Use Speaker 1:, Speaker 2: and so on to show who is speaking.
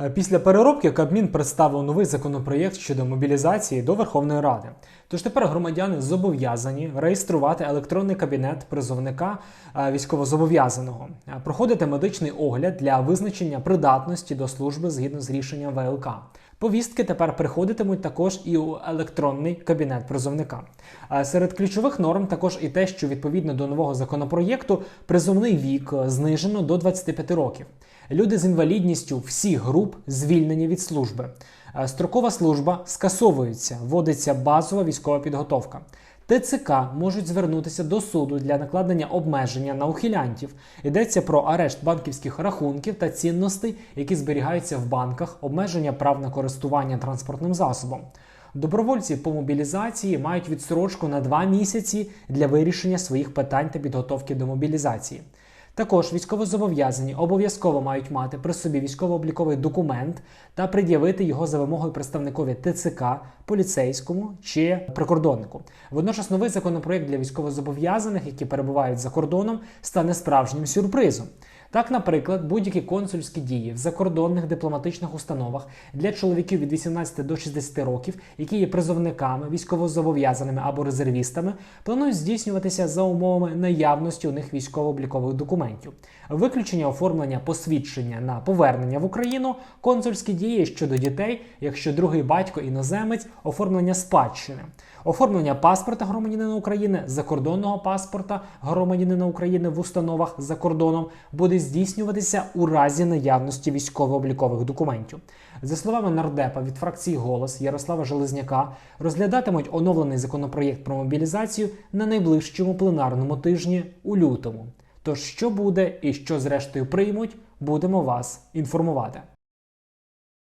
Speaker 1: Е, Після переробки Кабмін представив новий законопроєкт щодо мобілізації до Верховної Ради. Тож тепер громадяни зобов'язані реєструвати електронний кабінет призовника е, військовозобов'язаного, е, проходити медичний огляд для визначення придатності до служби згідно з рішенням ВЛК. Повістки тепер приходитимуть також і у електронний кабінет призовника. Е, Серед ключових норм також і те, що відповідно до нового законопроєкту призовний вік е, знижено до 25 років. Люди з інвалідністю всіх груп звільнені від служби. Е, Строкова служба скасовується, вводиться базова військова підготовка. ТЦК можуть звернутися до суду для накладення обмеження на ухилянтів. Йдеться про арешт банківських рахунків та цінностей, які зберігаються в банках, обмеження прав на користування транспортним засобом. Добровольці по мобілізації мають відсрочку на два місяці для вирішення своїх питань та підготовки до мобілізації. Також військовозобов'язані обов'язково мають мати при собі військово-обліковий документ та пред'явити його за вимогою представникові ТЦК, поліцейському чи прикордоннику. Водночас новий законопроект для військовозобов'язаних, які перебувають за кордоном, стане справжнім сюрпризом. Так, наприклад, будь-які консульські дії в закордонних дипломатичних установах для чоловіків від 18 до 60 років, які є призовниками, військовозобов'язаними або резервістами, планують здійснюватися за умовами наявності у них військово-облікових документів. Виключення оформлення посвідчення на повернення в Україну, консульські дії щодо дітей, якщо другий батько іноземець, оформлення спадщини. Оформлення паспорта громадянина України, закордонного паспорта громадянина України в установах за кордоном буде здійснюватися у разі наявності військово-облікових документів. За словами нардепа від фракції Голос Ярослава Железняка, розглядатимуть оновлений законопроєкт про мобілізацію на найближчому пленарному тижні у лютому. Тож, що буде і що зрештою приймуть, будемо вас інформувати.